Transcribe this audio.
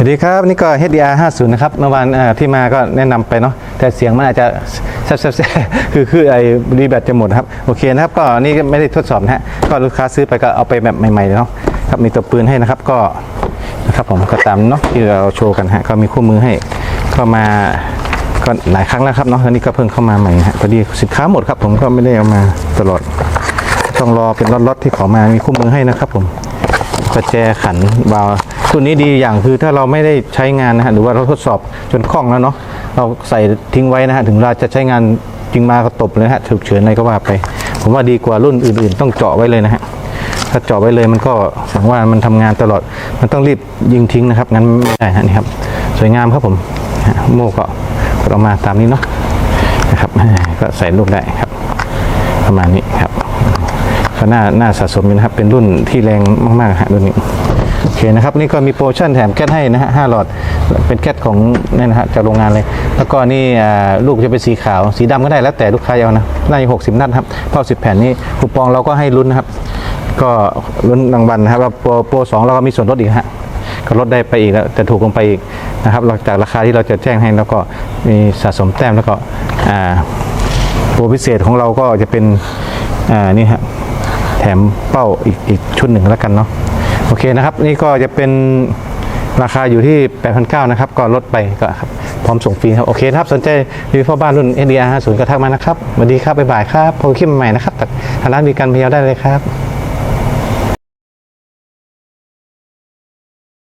สวัสดีครับ นี่ก็ HDR 50 นะครับเมื่อวานที่มาก็แนะนำไปเนาะแต่เสียงมันอาจจะแซ่บๆคือคือไอ้รีแบตจะหมดครับ โอเคนะครับ ก็นี่ไม่ได้ทดสอบนะฮะก็ลูกค้าซื้อไปก็เอาไปแบบใหม่ๆเลยเนาะครับมีตัวปืนให้นะครับก็นะครับผมก็ตามเนาะที่เราโชว์กันฮะก็มีคู่มือให้ก็มาก็หลายครั้งแล้วครับเนาะอันนี้ก็เพิ่งเข้ามาใหม่ฮะพอดีสินค้าหมดครับผมก็ไม่ได้เอามาตลอด ต้องรอเป็นล็อตๆที่ขามามีคู่มือให้นะครับผมประแจขันวาล์ว ตัวนี้ดีอย่างคือถ้าเราไม่ได้ใช้งานนะฮะหรือว่าเราทดสอบจนคล่องแล้วเนาะเราใส่ทิ้งไว้นะฮะถึงเราจะใช้งานจริงมาก็ตบเลยฮะฉุกเฉินอะไรก็ว่าไป ผมว่าดีกว่ารุ่นอื่นๆ ต้องเจาะไว้เลยนะฮะถ้าเจาะไว้เลยมันก็สังว่ามันทำงานตลอด มันต้องรีบยิงทิ้งนะครับงั้นไม่ได้ฮะนี่ครับ สวยงามครับผมโม่ก็กดออกมาตามนี้เนาะนะครับก็ใส่ลูกได้ครับ ประมาณนี้ครับก็น่าน่าสะสมอยู่นะครับเป็นรุ่นที่แรงมากๆฮะรุ่นนี้ โอเคนะครับนี่ก็มีโปรโมชั่นแถมแก๊สให้นะฮะห้าหลอดเป็นแก๊สของนี่นะฮะจากโรงงานเลย แล้วก็นี่ลูกจะเป็นสีขาวสีดำก็ได้แล้วแต่ลูกค้าเอานะน่าจะหกสิบนัดครับเท่าสิบแผ่นนี้คูปองเราก็ให้ลุ้นนะครับ ก็ลุ้นรางวัลนะครับว่าโปรโปรสองเราก็มีส่วนลดอีกฮะก็ลดได้ไปอีกแล้วแต่ถูกลงไปอีกนะครับหลังจากราคาที่เราจะแจ้งให้แล้วก็มีสะสมแต้มแล้วก็โปรพิเศษของเราก็จะเป็นนี่ฮะแถมเป้าอีกอีกชุดหนึ่งแล้วกันเนาะ โอเคนะครับ นี่ก็จะเป็นราคาอยู่ที่ 8,900 นะครับ ก็ลดไปก็ครับพร้อมส่งฟรีครับ โอเคครับ สนใจรีวิวพ่อบ้านรุ่น SDR 50ก็ทักมานะครับสวัสดีครับ บ๊ายบายครับพบกันคลิปใหม่นะครับทางร้านมีการพยาวได้เลยครับ